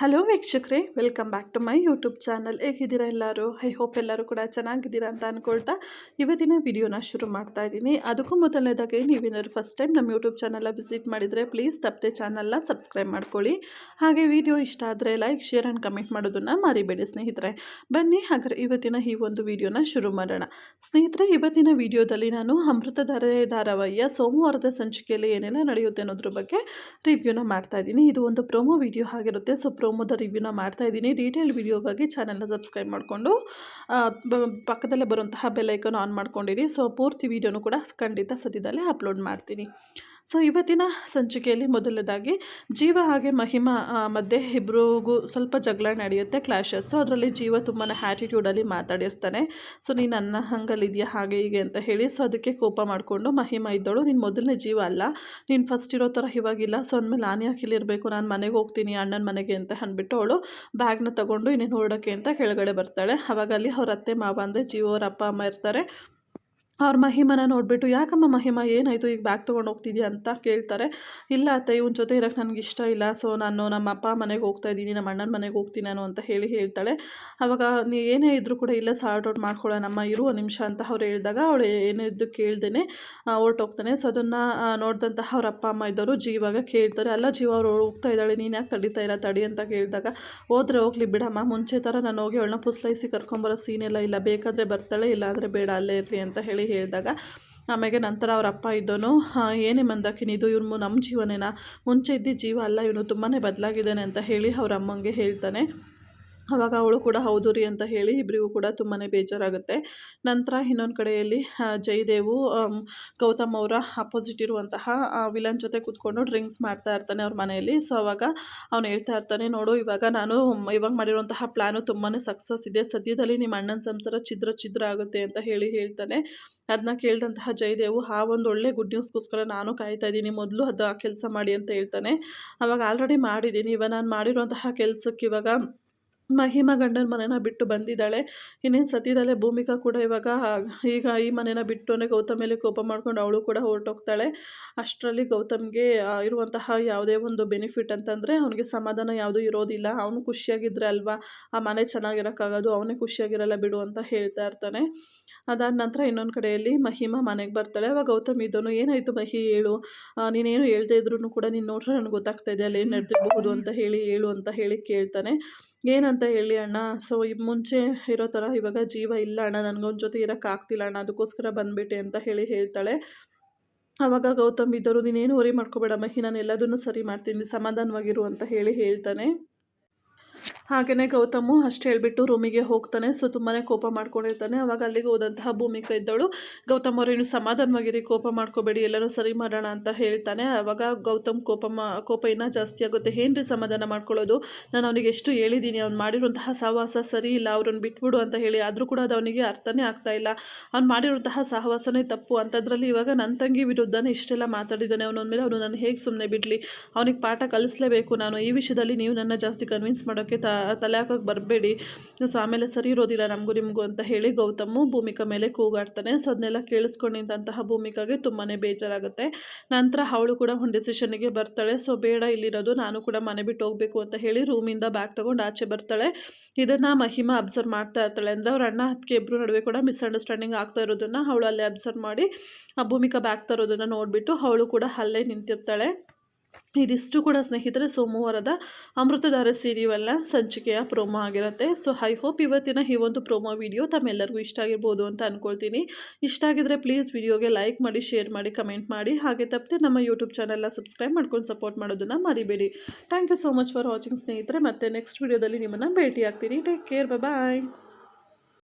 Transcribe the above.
Hello ವೀಕ್ಷಕರೇ. Welcome back to my YouTube channel ಹೇಗಿದ್ದೀರಾ ಎಲ್ಲರೂ? ಐ ಹೋಪ್ ಎಲ್ಲರೂ ಕೂಡ ಚೆನ್ನಾಗಿದ್ದೀರಾ ಅಂತ ಅಂದ್ಕೊಳ್ತಾ ಇವತ್ತಿನ ವಿಡಿಯೋನ ಶುರು ಮಾಡ್ತಾ ಇದ್ದೀನಿ. ಅದಕ್ಕೂ ಮೊದಲನೇದಾಗಿ ನೀವೇನಾದ್ರು ಫಸ್ಟ್ ಟೈಮ್ ನಮ್ಮ ಯೂಟ್ಯೂಬ್ ಚಾನಲ್ನ ವಿಸಿಟ್ ಮಾಡಿದರೆ ಪ್ಲೀಸ್ ತಪ್ಪದೆ ಚಾನಲ್ನ ಸಬ್ಸ್ಕ್ರೈಬ್ ಮಾಡ್ಕೊಳ್ಳಿ. ಹಾಗೆ ವಿಡಿಯೋ ಇಷ್ಟ ಆದರೆ ಲೈಕ್ ಶೇರ್ ಆ್ಯಂಡ್ ಕಮೆಂಟ್ ಮಾಡೋದನ್ನು ಮರಿಬೇಡಿ ಸ್ನೇಹಿತರೆ. ಬನ್ನಿ, ಹಾಗಾದ್ರೆ ಇವತ್ತಿನ ಈ ಒಂದು ವಿಡಿಯೋನ ಶುರು ಮಾಡೋಣ. ಸ್ನೇಹಿತರೆ, ಇವತ್ತಿನ ವಿಡಿಯೋದಲ್ಲಿ ನಾನು ಅಮೃತಧಾರೆ ಧಾರಾವಾಹಿಯ ಸೋಮವಾರದ ಸಂಚಿಕೆಯಲ್ಲಿ ಏನೆಲ್ಲ ನಡೆಯುತ್ತೆ ಅನ್ನೋದ್ರ ಬಗ್ಗೆ ರಿವ್ಯೂನ ಮಾಡ್ತಾ ಇದ್ದೀನಿ. ಇದು ಒಂದು ಪ್ರೊಮೋ ವಿಡಿಯೋ ಆಗಿರುತ್ತೆ. ಸೊ ಪ್ರೊಮೋದ ರಿವ್ಯೂನ ಮಾಡ್ತಾ ಇದ್ದೀನಿ. ಡೀಟೇಲ್ ವಿಡಿಯೋಗಾಗಿ ಚಾನಲ್ನ ಸಬ್ಸ್ಕ್ರೈಬ್ ಮಾಡಿಕೊಂಡು ಪಕ್ಕದಲ್ಲೇ ಬರುವಂತಹ ಬೆಲ್ಲೈಕನ್ ಆನ್ ಮಾಡ್ಕೊಂಡಿರಿ. ಸೊ ಪೂರ್ತಿ ವಿಡಿಯೋನು ಕೂಡ ಖಂಡಿತ ಸದ್ಯದಲ್ಲೇ ಅಪ್ಲೋಡ್ ಮಾಡ್ತೀನಿ. ಸೊ, ಇವತ್ತಿನ ಸಂಚಿಕೆಯಲ್ಲಿ ಮೊದಲನೇದಾಗಿ ಜೀವ ಹಾಗೆ ಮಹಿಮಾ ಮಧ್ಯೆ ಇಬ್ಬರಿಗೂ ಸ್ವಲ್ಪ ಜಗಳ ನಡೆಯುತ್ತೆ ಕ್ಲಾಶಸ್ಸು ಅದರಲ್ಲಿ ಜೀವ ತುಂಬಾ ಹ್ಯಾಟಿಟ್ಯೂಡಲ್ಲಿ ಮಾತಾಡಿರ್ತಾನೆ. ಸೊ ನೀನು ನನ್ನ ಹಂಗಲ್ಲಿದೆಯಾ, ಹಾಗೆ ಹೀಗೆ ಅಂತ ಹೇಳಿ ಸೊ ಅದಕ್ಕೆ ಕೋಪ ಮಾಡಿಕೊಂಡು ಮಹಿಮಾ ಇದ್ದಳು. ನೀನು ಮೊದಲನೇ ಜೀವ ಅಲ್ಲ. ನೀನು ಫಸ್ಟ್ ಇರೋ ಥರ ಇವಾಗಿಲ್ಲ. ಸೊ ಅಂದಮೇಲೆ ನಾನು ಯಾಕೆ ಇಲ್ಲಿರಬೇಕು ನಾನು ಮನೆಗೆ ಹೋಗ್ತೀನಿ, ಅಣ್ಣನ ಮನೆಗೆ ಅಂತ ಅಂದ್ಬಿಟ್ಟು ಅವಳು ಬ್ಯಾಗ್ನ ತಗೊಂಡು ಇನ್ನೇನು ಹೊರಡೋಕ್ಕೆ ಅಂತ ಕೆಳಗಡೆ ಬರ್ತಾಳೆ. ಅವಾಗ ಅಲ್ಲಿ ಅವ್ರ ಅತ್ತೆ, ಮಾವ ಅಂದರೆ ಜೀವ, ಅವ್ರ ಅಪ್ಪ, ಅಮ್ಮ ಇರ್ತಾರೆ. ಅವ್ರ ಮಹಿಮನ ನೋಡಿಬಿಟ್ಟು, ಯಾಕಮ್ಮ ಮಹಿಮ, ಏನಾಯಿತು? ಈಗ ಬ್ಯಾಗ್ ತೊಗೊಂಡು ಹೋಗ್ತಿದ್ಯಾ? ಅಂತ ಕೇಳ್ತಾರೆ. ಇಲ್ಲ ಅತ್ತೆ, ಇವನ ಜೊತೆ ಇರೋಕ್ಕೆ ನನಗೆ ಇಷ್ಟ ಇಲ್ಲ. ಸೊ, ನಾನು ನಮ್ಮ ಅಪ್ಪ ಮನೆಗೆ ಹೋಗ್ತಾ ಇದ್ದೀನಿ, ನಮ್ಮ ಅಣ್ಣನ ಮನೆಗೆ ಹೋಗ್ತೀನಿ ನಾನು, ಅಂತ ಹೇಳಿ ಹೇಳ್ತಾಳೆ. ಅವಾಗ, ನೀ ಏನೇ ಇದ್ದರೂ ಕೂಡ ಇಲ್ಲ ಸಾರ್ಟ್ ಔಟ್ ಮಾಡ್ಕೊಳ್ಳೋಣಮ್ಮ ಇರುವ ನಿಮಿಷ, ಅಂತ ಅವ್ರು ಹೇಳಿದಾಗ, ಅವಳು ಏನೇ ಇದ್ದು ಕೇಳ್ದೇ ಹೊರಟೋಗ್ತಾನೆ. ಸೊ, ಅದನ್ನು ನೋಡಿದಂತಹ ಅವ್ರ ಅಪ್ಪ, ಅಮ್ಮ ಇದ್ದವರು ಜೀವಾಗ ಕೇಳ್ತಾರೆ. ಅಲ್ಲ ಜೀವ, ಅವ್ರು ಹೋಗ್ತಾ ಇದ್ದಾಳೆ, ನೀನು ಯಾಕೆ ತಡಿತಾ ಇಲ್ಲ, ತಡಿ, ಅಂತ ಕೇಳಿದಾಗ, ಹೋದ್ರೆ ಹೋಗ್ಲಿ ಬಿಡಮ್ಮ, ಮುಂಚೆ ಥರ ನಾನು ಹೋಗಿ ಅವಳನ್ನ ಪುಸ್ಲೈಸಿ ಕರ್ಕೊಂಬರೋ ಸೀನ್ ಎಲ್ಲ ಇಲ್ಲ, ಬೇಕಾದರೆ ಬರ್ತಾಳೆ, ಇಲ್ಲಾಂದರೆ ಬೇಡ, ಅಲ್ಲೇ ಇರಲಿ, ಅಂತ ಹೇಳಿ ಹೇಳಿದಾಗ ಆಮೇಲೆ ನಂತರ ಅವ್ರ ಅಪ್ಪ ಇದ್ದನು ಏನೇ ಮಂದಾಕಿನಿ, ಇದು ಇವನು ನಮ್ಮ ಜೀವನೇನ? ಮುಂಚೆ ಇದ್ದ ಜೀವ ಅಲ್ಲ, ಇವನು ತುಂಬಾ ಬದಲಾಗಿದ್ದಾನೆ ಅಂತ ಹೇಳಿ ಅವ್ರ ಅಮ್ಮಂಗೆ ಹೇಳ್ತಾನೆ. ಆವಾಗ ಅವಳು ಕೂಡ ಹೌದು ರೀ ಅಂತ ಹೇಳಿ ಇಬ್ಬರಿಗೂ ಕೂಡ ತುಂಬಾ ಬೇಜಾರಾಗುತ್ತೆ. ನಂತರ ಇನ್ನೊಂದು ಕಡೆಯಲ್ಲಿ ಜಯದೇವು ಗೌತಮ್ ಅವರ ಅಪೋಸಿಟ್ ಇರುವಂತಹ ವಿಲನ್ ಜೊತೆ ಕೂತ್ಕೊಂಡು ಡ್ರಿಂಕ್ಸ್ ಮಾಡ್ತಾ ಇರ್ತಾನೆ ಅವ್ರ ಮನೆಯಲ್ಲಿ. ಸೊ ಅವಾಗ ಅವನು ಹೇಳ್ತಾ ಇರ್ತಾನೆ, ನೋಡು, ಇವಾಗ ನಾನು ಇವಾಗ ಮಾಡಿರುವಂತಹ ಪ್ಲ್ಯಾನು ತುಂಬಾ ಸಕ್ಸಸ್ ಇದೆ. ಸದ್ಯದಲ್ಲಿ ನಿಮ್ಮ ಅಣ್ಣನ ಸಂಸಾರ ಛಿದ್ರ ಛಿದ್ರ ಆಗುತ್ತೆ ಅಂತ ಹೇಳಿ ಹೇಳ್ತಾನೆ. ಅದನ್ನ ಕೇಳಿದಂತಹ ಜಯದೇವು, ಆ ಒಂದು ಒಳ್ಳೆ ಗುಡ್ ನ್ಯೂಸ್ಗೋಸ್ಕರ ನಾನು ಕಾಯ್ತಾ ಇದ್ದೀನಿ. ಮೊದಲು ಅದು ಆ ಕೆಲಸ ಮಾಡಿ ಅಂತ ಹೇಳ್ತಾನೆ. ಅವಾಗ ಆಲ್ರೆಡಿ ಮಾಡಿದ್ದೀನಿ. ಇವಾಗ ನಾನು ಮಾಡಿರುವಂತಹ ಕೆಲಸಕ್ಕೆ ಇವಾಗ ಮಹಿಮಾ ಗಂಡನ ಮನೆನ ಬಿಟ್ಟು ಬಂದಿದ್ದಾಳೆ. ಇನ್ನೇನು ಸದ್ಯದಲ್ಲೇ ಭೂಮಿಕಾ ಕೂಡ ಇವಾಗ ಈಗ ಈ ಮನೇನ ಬಿಟ್ಟು ಗೌತಮ್ ಮೇಲೆ ಕೋಪ ಮಾಡ್ಕೊಂಡು ಅವಳು ಕೂಡ ಹೊರಟೋಗ್ತಾಳೆ. ಅಷ್ಟರಲ್ಲಿ ಗೌತಮ್ಗೆ ಇರುವಂತಹ ಯಾವುದೇ ಒಂದು ಬೆನಿಫಿಟ್ ಅಂತಂದರೆ ಅವನಿಗೆ ಸಮಾಧಾನ ಯಾವುದೂ ಇರೋದಿಲ್ಲ. ಅವನು ಖುಷಿಯಾಗಿದ್ದರೆ ಅಲ್ವಾ? ಆ ಮನೆ ಚೆನ್ನಾಗಿರೋಕ್ಕಾಗೋದು, ಅವನೇ ಖುಷಿಯಾಗಿರಲ್ಲ ಬಿಡು ಅಂತ ಹೇಳ್ತಾ ಇರ್ತಾನೆ. ಅದಾದ ನಂತರ ಇನ್ನೊಂದು ಕಡೆಯಲ್ಲಿ ಮಹಿಮಾ ಮನೆಗೆ ಬರ್ತಾಳೆ. ಅವಾಗ ಗೌತಮ್ ಇದ್ದನು ಏನಾಯಿತು ಮಹಿ, ಹೇಳು. ನೀನೇನು ಹೇಳ್ತಾ ಇದ್ರೂ ಕೂಡ ನೀನು ನೋಡ್ರೆ ನನಗೆ ಗೊತ್ತಾಗ್ತಾ ಇದೆ ಅಲ್ಲಿ ಏನು ನಡೆದಿರಬಹುದು ಅಂತ ಹೇಳಿ, ಹೇಳು ಅಂತ ಹೇಳಿ ಕೇಳ್ತಾನೆ. ಏನಂತ ಹೇಳಿ ಅಣ್ಣ? ಸೊ ಮುಂಚೆ ಇರೋ ಥರ ಇವಾಗ ಜೀವ ಇಲ್ಲ ಅಣ್ಣ. ನನಗೊಂದು ಜೊತೆ ಇರೋಕ್ಕಾಗ್ತಿಲ್ಲ ಅಣ್ಣ. ಅದಕ್ಕೋಸ್ಕರ ಬಂದುಬಿಟ್ಟೆ ಅಂತ ಹೇಳಿ ಹೇಳ್ತಾಳೆ. ಆವಾಗ ಗೌತಮ್ ಇದ್ದವರು ನೀನೇನು ವರಿ ಮಾಡ್ಕೋಬೇಡಮ್ಮ. ನಾನು ಎಲ್ಲದನ್ನು ಸರಿ ಮಾಡ್ತೀನಿ. ಸಮಾಧಾನವಾಗಿರು ಅಂತ ಹೇಳಿ ಹೇಳ್ತಾನೆ. ಹಾಗೆಯೇ ಗೌತಮು ಅಷ್ಟು ಹೇಳಿಬಿಟ್ಟು ರೂಮಿಗೆ ಹೋಗ್ತಾನೆ. ಸೊ ತುಂಬಾ ಕೋಪ ಮಾಡ್ಕೊಂಡಿರ್ತಾನೆ. ಅವಾಗ ಅಲ್ಲಿಗೆ ಹೋದಂತಹ ಭೂಮಿಕಾ ಇದ್ದವಳು. ಗೌತಮ್ ಅವರು ಸಮಾಧಾನವಾಗಿರಿ, ಕೋಪ ಮಾಡ್ಕೋಬೇಡಿ, ಎಲ್ಲರೂ ಸರಿ ಮಾಡೋಣ ಅಂತ ಹೇಳ್ತಾನೆ. ಅವಾಗ ಗೌತಮ್ ಕೋಪ ಮಾ, ಕೋಪ ಇನ್ನೂ ಜಾಸ್ತಿ ಆಗುತ್ತೆ. ಏನ್ರಿ ಸಮಾಧಾನ ಮಾಡ್ಕೊಳ್ಳೋದು? ನಾನು ಅವನಿಗೆ ಎಷ್ಟು ಹೇಳಿದ್ದೀನಿ ಅವ್ನು ಮಾಡಿರುವಂತಹ ಸಹವಾಸ ಸರಿ ಇಲ್ಲ. ಅವ್ರನ್ನ ಬಿಟ್ಬಿಡು ಅಂತ ಹೇಳಿ. ಆದರೂ ಕೂಡ ಅದು ಅವನಿಗೆ ಅರ್ಥನೇ ಆಗ್ತಾ ಇಲ್ಲ. ಅವ್ನು ಮಾಡಿರುವಂತಹ ಸಹವಾಸನೇ ತಪ್ಪು. ಅಂಥದ್ರಲ್ಲಿ ಇವಾಗ ನನ್ನ ತಂಗಿ ವಿರುದ್ಧನೇ ಇಷ್ಟೆಲ್ಲ ಮಾತಾಡಿದ್ದಾನೆ. ಅವನೊಂದ್ಮೇಲೆ ಅವನು ನಾನು ಹೇಗೆ ಸುಮ್ಮನೆ ಬಿಡಲಿ? ಅವನಿಗೆ ಪಾಠ ಕಲಿಸ್ಲೇಬೇಕು ನಾನು. ಈ ವಿಷಯದಲ್ಲಿ ನೀವು ನನ್ನ ಜಾಸ್ತಿ ಕನ್ವಿನ್ಸ್ ಮಾಡೋಕ್ಕೆ ತ ತಲೆ ಹಾಕೋಕೆ ಬರಬೇಡಿ. ಸೊ ಆಮೇಲೆ ಸರಿ ಇರೋದಿಲ್ಲ ನಮಗೂ ನಿಮಗೂ ಅಂತ ಹೇಳಿ ಗೌತಮು ಭೂಮಿಕಾ ಮೇಲೆ ಕೂಗಾಡ್ತಾನೆ. ಸೊ ಅದನ್ನೆಲ್ಲ ಕೇಳಿಸ್ಕೊಂಡಿದ್ದಂತಹ ಭೂಮಿಕಾಗೆ ತುಂಬಾ ಬೇಜಾರಾಗುತ್ತೆ. ನಂತರ ಅವಳು ಕೂಡ ಒಂದು ಡಿಸಿಷನ್ಗೆ ಬರ್ತಾಳೆ. ಸೊ ಬೇಡ ಇಲ್ಲಿರೋದು, ನಾನು ಕೂಡ ಮನೆ ಬಿಟ್ಟು ಹೋಗಬೇಕು ಅಂತ ಹೇಳಿ ರೂಮಿಂದ ಬ್ಯಾಗ್ ತೊಗೊಂಡು ಆಚೆ ಬರ್ತಾಳೆ. ಇದನ್ನು ಮಹಿಮಾ ಅಬ್ಸರ್ವ್ ಮಾಡ್ತಾ ಇರ್ತಾಳೆ. ಅಂದರೆ ಅವ್ರ ಅಣ್ಣ ಹತ್ತಿಗೆ ಇಬ್ಬರು ನಡುವೆ ಕೂಡ ಮಿಸ್ಅಂಡರ್ಸ್ಟ್ಯಾಂಡಿಂಗ್ ಆಗ್ತಾ ಇರೋದನ್ನು ಅವಳು ಅಲ್ಲೇ ಅಬ್ಸರ್ವ್ ಮಾಡಿ ಆ ಭೂಮಿಕಾ ಬ್ಯಾಗ್ ತರೋದನ್ನು ನೋಡಿಬಿಟ್ಟು ಅವಳು ಕೂಡ ಅಲ್ಲೇ ನಿಂತಿರ್ತಾಳೆ. ಇದಿಷ್ಟು ಕೂಡ ಸ್ನೇಹಿತರೆ, ಸೋಮವಾರದ ಅಮೃತಧಾರ ಸೀರಿಯಲ್ನ ಸಂಚಿಕೆಯ ಪ್ರೋಮೋ ಆಗಿರುತ್ತೆ. ಸೊ, ಐ ಹೋಪ್ ಇವತ್ತಿನ ಈ ಒಂದು ಪ್ರೋಮೋ ವಿಡಿಯೋ ತಮ್ಮೆಲ್ಲರಿಗೂ ಇಷ್ಟ ಆಗಿರ್ಬೋದು ಅಂತ ಅಂದ್ಕೊಳ್ತೀನಿ ಇಷ್ಟ ಆಗಿದ್ರೆ ಪ್ಲೀಸ್ ವಿಡಿಯೋಗೆ ಲೈಕ್ ಮಾಡಿ, ಶೇರ್ ಮಾಡಿ, ಕಮೆಂಟ್ ಮಾಡಿ. ಹಾಗೆ ತಪ್ಪದೆ ನಮ್ಮ ಯೂಟ್ಯೂಬ್ ಚಾನಲ್ನ ಸಬ್ಸ್ಕ್ರೈಬ್ ಮಾಡ್ಕೊಂಡು ಸಪೋರ್ಟ್ ಮಾಡೋದನ್ನು ಮರಿಬೇಡಿ. Thank you so much for watching ಸ್ನೇಹಿತರೆ. ಮತ್ತೆ ನೆಕ್ಸ್ಟ್ ವಿಡಿಯೋದಲ್ಲಿ ನಿಮ್ಮನ್ನು ಭೇಟಿ ಆಗ್ತೀನಿ ಟೇಕ್ ಕೇರ್. ಬಾಯ್